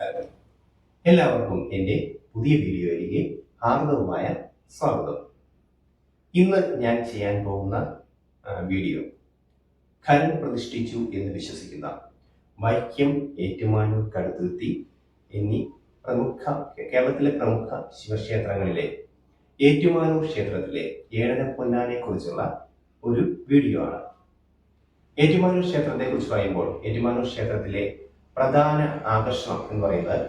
എല്ലാവർക്കും എന്റെ പുതിയ വീഡിയോയിലേക്ക് ഹാർദവുമായ സ്വാഗതം. ഇന്ന് ഞാൻ ചെയ്യാൻ പോകുന്ന വീഡിയോ ഖരൻ പ്രതിഷ്ഠിച്ചു എന്ന് വിശ്വസിക്കുന്ന വൈക്കം ഏറ്റുമാനൂർ കടുത്തുരുത്തി എന്നീ പ്രമുഖ കേരളത്തിലെ പ്രമുഖ ശിവക്ഷേത്രങ്ങളിലെ ഏറ്റുമാനൂർ ക്ഷേത്രത്തിലെ ഏഴര പൊന്നാനെ കുറിച്ചുള്ള ഒരു വീഡിയോ ആണ്. ഏറ്റുമാനൂർ ക്ഷേത്രത്തെ കുറിച്ച് പറയുമ്പോൾ ഏറ്റുമാനൂർ ക്ഷേത്രത്തിലെ പ്രധാന ആകർഷണം എന്ന് പറയുന്നത്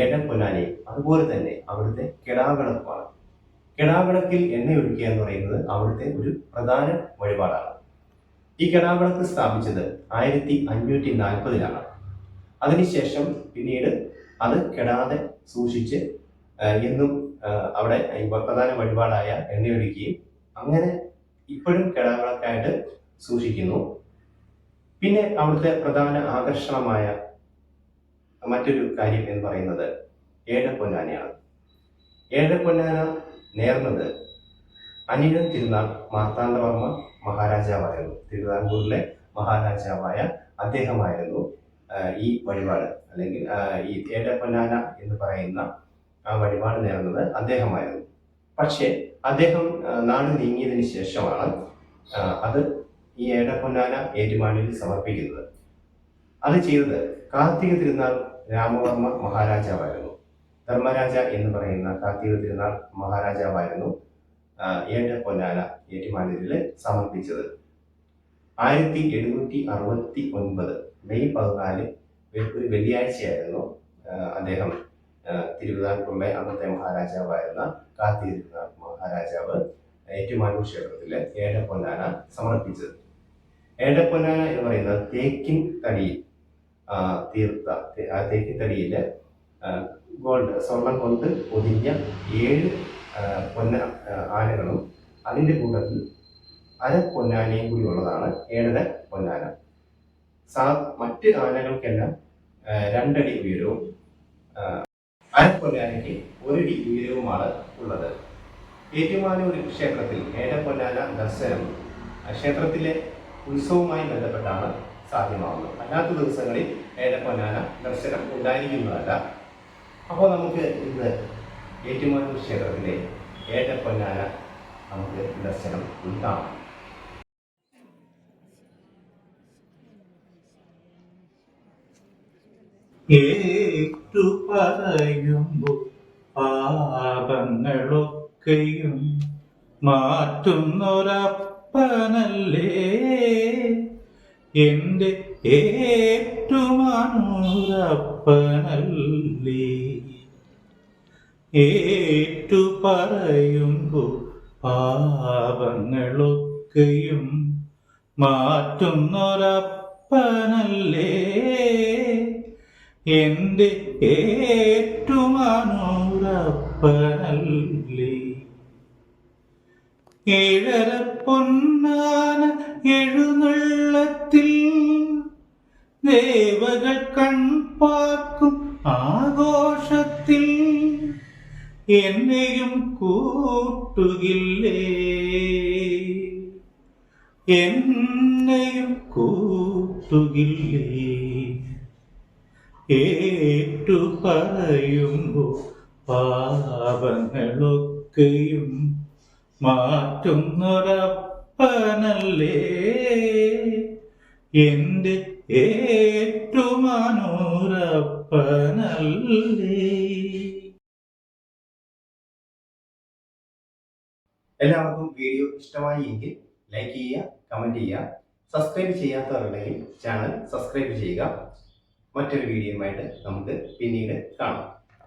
ഏഴൻ പൊന്നാനയും അതുപോലെ തന്നെ അവിടുത്തെ കിടാവിളക്കുമാണ് കിടാവിളക്കിൽ എണ്ണ ഒഴിക്കുക എന്ന് പറയുന്നത് അവിടുത്തെ ഒരു പ്രധാന വഴിപാടാണ്. ഈ കിടാവിളക്ക് സ്ഥാപിച്ചത് ആയിരത്തി അഞ്ഞൂറ്റി നാൽപ്പതിലാണ്. അതിനുശേഷം പിന്നീട് അത് കെടാതെ സൂക്ഷിച്ച് എന്നും അവിടെ പ്രധാന വഴിപാടായ എണ്ണയൊഴിക്കുകയും അങ്ങനെ ഇപ്പോഴും കിടാവിളക്കായിട്ട് സൂക്ഷിക്കുന്നു. പിന്നെ അവിടുത്തെ പ്രധാന ആകർഷണമായ മറ്റൊരു കാര്യം എന്ന് പറയുന്നത് ഏഴപ്പൊന്നാനയാണ് ഏഴപ്പൊന്നാന നേർന്നത് അനിഴം തിരുനാൾ മാർത്താണ്ഡവർമ്മ മഹാരാജാവായിരുന്നു. തിരുവിതാംകൂറിലെ മഹാരാജാവായ അദ്ദേഹമായിരുന്നു ഈ വഴിപാട്. അല്ലെങ്കിൽ ഈ ഏഴപ്പൊന്നാന എന്ന് പറയുന്ന ആ വഴിപാട് നേർന്നത് അദ്ദേഹമായിരുന്നു. പക്ഷേ അദ്ദേഹം നാട് നീങ്ങിയതിന് ശേഷമാണ് അത് ഈ ഏഴപ്പൊന്നാന ഏറ്റുമാനൂരിൽ സമർപ്പിക്കുന്നത്. അത് ചെയ്തത് കാർത്തിക തിരുനാൾ രാമവർമ്മ മഹാരാജാവായിരുന്നു. ധർമ്മരാജ എന്ന് പറയുന്ന കാർത്തിക തിരുനാൾ മഹാരാജാവായിരുന്നു ഏട്ട പൊന്നാല ഏറ്റുമാനൂരിൽ സമർപ്പിച്ചത്. ആയിരത്തി എഴുന്നൂറ്റി അറുപത്തി ഒൻപത് മെയ് പതിനാല് ഒരു വെള്ളിയാഴ്ചയായിരുന്നു അദ്ദേഹം തിരുവിതാംകൂറിലെ അന്നത്തെ മഹാരാജാവായിരുന്ന കാർത്തിക തിരുനാൾ മഹാരാജാവ് ഏറ്റുമാനൂർ ക്ഷേത്രത്തിലെ പൊന്നാല സമർപ്പിച്ചത്. ഏഴ പൊന്നാല എന്ന് പറയുന്നത് തേക്കിൻ തടിയിൽ തീർത്ത തേ- തടിയിൽ ഗോൾഡ് സ്വർണം കൊണ്ട് പൊതിഞ്ഞ ഏഴ് പൊന്ന ആനകളും അതിന്റെ കൂട്ടത്തിൽ അര പൊന്നാനയും കൂടി ഉള്ളതാണ് ഏഴര പൊന്നാന. സാ മറ്റ് ആനകൾക്കെല്ലാം രണ്ടടി ഉയരവും അര പൊന്നാനയ്ക്ക് ഒരടി ഉയരവുമാണ് ഉള്ളത്. ഏറ്റുമാനൂർ ക്ഷേത്രത്തിൽ ഏഴ പൊന്നാന ദർശനം ക്ഷേത്രത്തിലെ ഉത്സവവുമായി ബന്ധപ്പെട്ടാണ് സാധ്യമാവുന്നത് അല്ലാത്ത ദിവസങ്ങളിൽ ഏഴ ദർശനം ഉണ്ടായിരിക്കുന്നതല്ല. അപ്പോൾ നമുക്ക് ഇന്ന് ഏറ്റുമാനൂർ ക്ഷേത്രത്തിലെ ഏഴ പൊന്നാന നമുക്ക് ദർശനം ഉണ്ടാവും. ഏറ്റു പറയുമ്പോൾ പാപങ്ങളൊക്കെയും മാറ്റുന്നൊരപ്പനല്ലേ? എന്റെ ഏറ്റുമാനൂരപ്പനല്ലേ ഏറ്റു പറയുമ്പോ പാപങ്ങളൊക്കെയും മാറ്റുന്നൊരപ്പനല്ലേ? എന്റെ ഏറ്റുമാനൂരപ്പനല്ലേ ഏഴര പൊന്നാന എഴുന്നള്ളത്തിൽ ദേവകൾ കൺപാക്കും ആഘോഷത്തിൽ. എന്നെയും കൂട്ടുകില്ലേ? എന്നെയും കൂട്ടുകില്ലേ? ഏറ്റു പറയുമ്പോൾ പാപങ്ങളൊക്കെയും മാറ്റുന്നൊരപ്പനല്ലേ എന്റെ ഏറ്റുമാനൂരപ്പനല്ലേ എല്ലാവർക്കും വീഡിയോ ഇഷ്ടമായി എങ്കിൽ ലൈക്ക് ചെയ്യുക കമന്റ് ചെയ്യുക സബ്സ്ക്രൈബ് ചെയ്യാത്തവരുണ്ടെങ്കിൽ ചാനൽ സബ്സ്ക്രൈബ് ചെയ്യുക. മറ്റൊരു വീഡിയോയുമായിട്ട് നമുക്ക് പിന്നീട് കാണാം.